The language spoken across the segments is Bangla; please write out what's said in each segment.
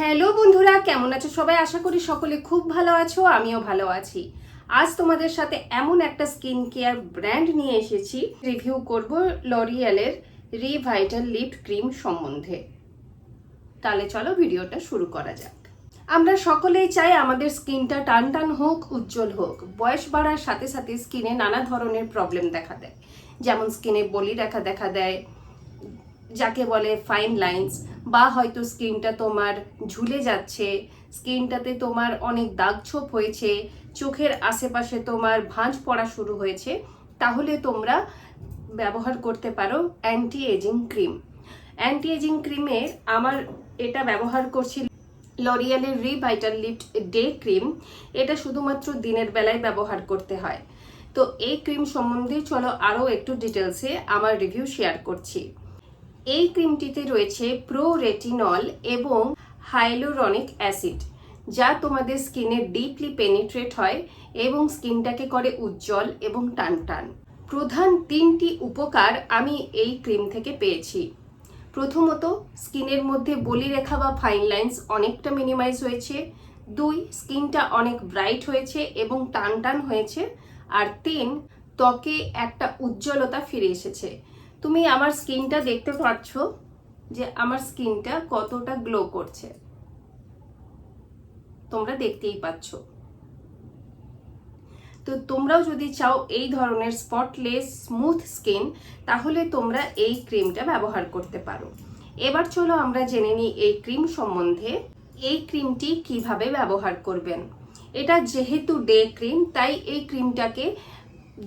হ্যালো বন্ধুরা, কেমন আছো সবাই? আশা করি সকলে খুব ভালো আছো, আমিও ভালো আছি। আজ তোমাদের সাথে এমন একটা স্কিন কেয়ার ব্র্যান্ড নিয়ে এসেছি। রিভিউ করব লরিয়ালের রিভাইটাল লিপ ক্রিম সম্বন্ধে। তাহলে চলো ভিডিওটা শুরু করা যাক। আমরা সকলেই চাই আমাদের স্কিনটা টান টান হোক, উজ্জ্বল হোক। বয়স বাড়ার সাথে সাথে স্কিনে নানা ধরনের প্রবলেম দেখা দেয়। যেমন স্কিনে বলি দেখা দেখা দেয় যাকে বলে ফাইন লাইন্স বা হয়তো স্কিনটা তোমার ঝুলে যাচ্ছে, স্কিনটাতে তোমার অনেক দাগ ছোপ হয়েছে, চোখের আশেপাশে তোমার ভাঁজ পড়া শুরু হয়েছে, তাহলে তোমরা ব্যবহার করতে পারো anti aging cream anti aging ক্রিমের আমার এটা ব্যবহার করছি লরিয়ালের রিভাইটাল লিফট ডে ক্রিম এটা শুধুমাত্র দিনের বেলায় ব্যবহার করতে হয়। তো এই ক্রিম সম্বন্ধে চলো আরও একটু ডিটেলসে আমার রিভিউ শেয়ার করছি। এই ক্রিমটিতে রয়েছে প্রো রেটিনল এবং হাইলোরনিক অ্যাসিড যা তোমাদের স্কিনে ডিপলি পেনিট্রেট হয় এবং স্কিনটাকে করে উজ্জ্বল এবং টানটান। প্রধান তিনটি উপকার আমি এই ক্রিম থেকে পেয়েছি। প্রথমত, স্কিনের মধ্যে বলি রেখা বা ফাইন লাইন্স অনেকটা মিনিমাইজ হয়েছে। দুই, স্কিনটা অনেক ব্রাইট হয়েছে এবং টান টান হয়েছে। আর তিন, ত্বকে একটা উজ্জ্বলতা ফিরে এসেছে। তুমি আমার স্কিনটা দেখতে পাচ্ছ যে আমার স্কিনটা কতটা গ্লো করছে। তোমরা দেখতেই পাচ্ছ। তো তোমরাও যদি চাও এই ধরনের স্পটলেস স্মুথ স্কিন তাহলে তোমরা এই ক্রিমটা ব্যবহার করতে পারো। এবার চলো আমরা জেনে নিই এই ক্রিম সম্বন্ধে এই ক্রিমটি কীভাবে ব্যবহার করবেন। এটা যেহেতু ডে ক্রিম তাই এই ক্রিমটাকে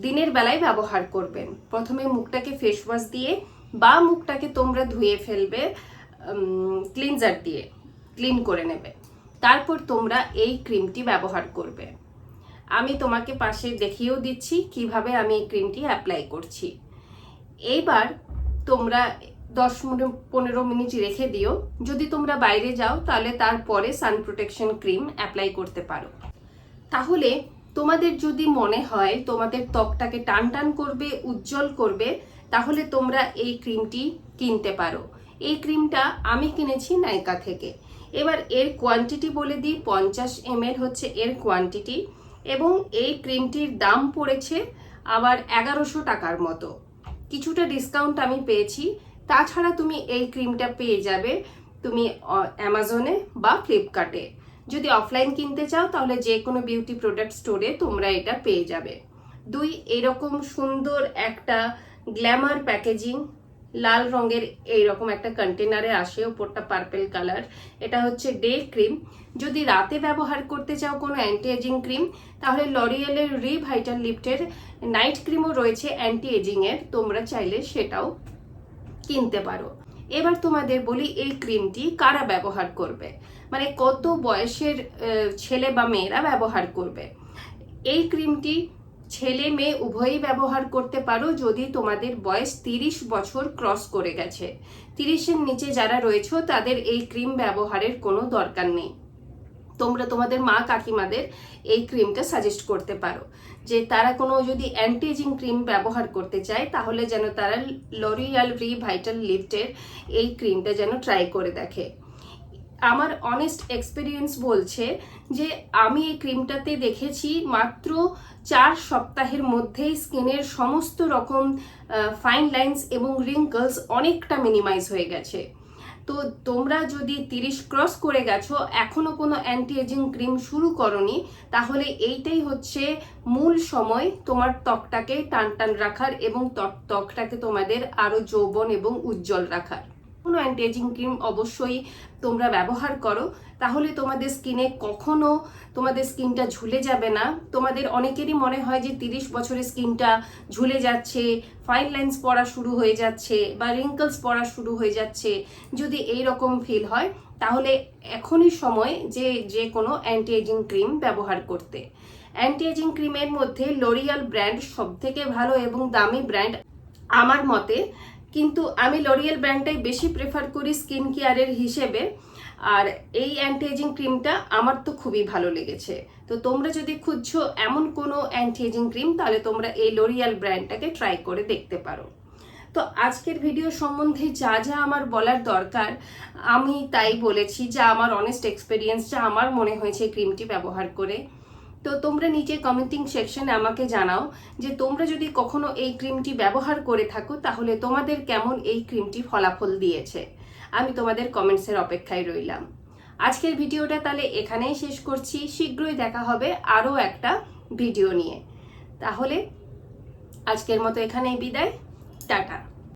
দিনের বেলায় ব্যবহার করবেন। প্রথমে মুখটাকে ফেস ওয়াশ দিয়ে বা মুখটাকে তোমরা ধুয়ে ফেলবে ক্লিনজার দিয়ে ক্লিন করে নেবে। তারপর তোমরা এই ক্রিমটি ব্যবহার করবে। আমি তোমাকে পাশে দেখিয়েও দিচ্ছি কীভাবে আমি এই ক্রিমটি অ্যাপ্লাই করছি। এইবার তোমরা দশ মিনিট, পনেরো মিনিট রেখে দিও। যদি তোমরা বাইরে যাও, তাহলে তারপরে সান প্রোটেকশন ক্রিম অ্যাপ্লাই করতে পারো। তাহলে তোমাদের যদি মনে হয় তোমাদের ত্বকটাকে টান টান করবে, উজ্জ্বল করবে, তাহলে তোমরা এই ক্রিমটি কিনতে পারো। এই ক্রিমটা আমি কিনেছি নাইকা থেকে। এবার এর কোয়ান্টিটি বলে দিই, পঞ্চাশ এম হচ্ছে এর কোয়ান্টিটি এবং এই ক্রিমটির দাম পড়েছে আবার এগারোশো টাকার মতো। কিছুটা ডিসকাউন্ট আমি পেয়েছি। তাছাড়া তুমি এই ক্রিমটা পেয়ে যাবে তুমি অ্যামাজনে বা ফ্লিপকার্টে যদি অফলাইন কিনতে চাও, তাহলে যে কোনো বিউটি প্রোডাক্ট স্টোরে তোমরা এটা পেয়ে যাবে। দুই, এরকম সুন্দর একটা গ্ল্যামার প্যাকেজিং লাল রঙের এইরকম একটা কন্টেনারে আসে ওপরটা পার্পেল কালার এটা হচ্ছে ডে ক্রিম যদি রাতে ব্যবহার করতে চাও কোনো অ্যান্টি এজিং ক্রিম তাহলে লরিয়েলের রি রিভাইটাল লিফটের নাইট ক্রিমও রয়েছে অ্যান্টি এজিংয়ের তোমরা চাইলে সেটাও কিনতে পারো। এবার তোমাদের বলি এই ক্রিমটি কারা ব্যবহার করবে? মানে কত বয়সের ছেলে বা মেয়েরা ব্যবহার করবে? এই ক্রিমটি ছেলে মেয়ে উভয়ই ব্যবহার করতে পারো যদি তোমাদের বয়স তিরিশ বছর ক্রস করে গেছে। তিরিশের নিচে যারা রয়েছে তাদের এই ক্রিম ব্যবহারের কোনো দরকার নেই। তোমরা তোমাদের মা কাকিমাদের এই ক্রিমটা সাজেস্ট করতে পারো। যে তারা কোনো যদি অ্যান্টিএজিং ক্রিম ব্যবহার করতে চায়, তাহলে যেন তারা লরিয়াল রি ভাইটাল লিফটের এই ক্রিমটা যেন ট্রাই করে দেখে। আমার অনেস্ট এক্সপিরিয়েন্স বলছে যে, আমি এই ক্রিমটাতে দেখেছি মাত্র চার সপ্তাহের মধ্যেই স্কিনের সমস্ত রকম ফাইন লাইন্স এবং রিঙ্কলস অনেকটা মিনিমাইজ হয়ে গেছে। তো তোমরা যদি তিরিশ ক্রস করে গেছো, এখনও কোনো অ্যান্টি এজিং ক্রিম শুরু করনি, তাহলে এইটাই হচ্ছে মূল সময় তোমার ত্বকটাকে টান টান রাখার এবং ত্বকটাকে তোমাদের আরও যৌবন এবং উজ্জ্বল রাখার। কোনো অ্যান্টি এজিং ক্রিম অবশ্যই তোমরা ব্যবহার করো। তাহলে তোমাদের স্কিনে কখনো তোমাদের স্কিনটা ঝুলে যাবে না। তোমাদের অনেকেরই মনে হয় যে তিরিশ বছরের স্কিনটা ঝুলে যাচ্ছে ফাইন লাইন্স পড়া শুরু হয়ে যাচ্ছে বা রিঙ্কলস পড়া শুরু হয়ে যাচ্ছে। যদি এই রকম ফিল হয়, তাহলে এখনই সময় যে যে কোনো অ্যান্টি এজিং ক্রিম ব্যবহার করতে। অ্যান্টি এজিং ক্রিমের মধ্যে লরিয়াল ব্র্যান্ড সবথেকে ভালো এবং দামি ব্র্যান্ড আমার মতে কিন্তু আমি লরিয়েল ব্র্যান্ডটাই বেশি প্রেফার করি স্কিন কেয়ারের হিসেবে। আর এই অ্যান্টি এজিং ক্রিমটা আমার তো খুবই ভালো লেগেছে। তো তোমরা যদি খুঁজছো এমন কোনো অ্যান্টি এজিং ক্রিম তাহলে তোমরা এই লরিয়াল ব্র্যান্ডটাকে ট্রাই করে দেখতে পারো। তো আজকের ভিডিও সম্বন্ধে যা যা আমার বলার দরকার, আমি তাই বলেছি, যা আমার অনেস্ট এক্সপিরিয়েন্স যা আমার মনে হয়েছে ক্রিমটি ব্যবহার করে। তো তোমরা নিচে কমেন্টিং সেকশনে আমাকে জানাও যে তোমরা যদি কখনো এই ক্রিমটি ব্যবহার করে থাকো, তাহলে তোমাদের কেমন এই ক্রিমটি ফলাফল দিয়েছে? আমি তোমাদের কমেন্টসের অপেক্ষায় রইলাম। আজকের ভিডিওটা তাহলে এখানেই শেষ করছি। শীঘ্রই দেখা হবে আরও একটা ভিডিও নিয়ে। তাহলে আজকের মতো এখানেই বিদায়। টাটা।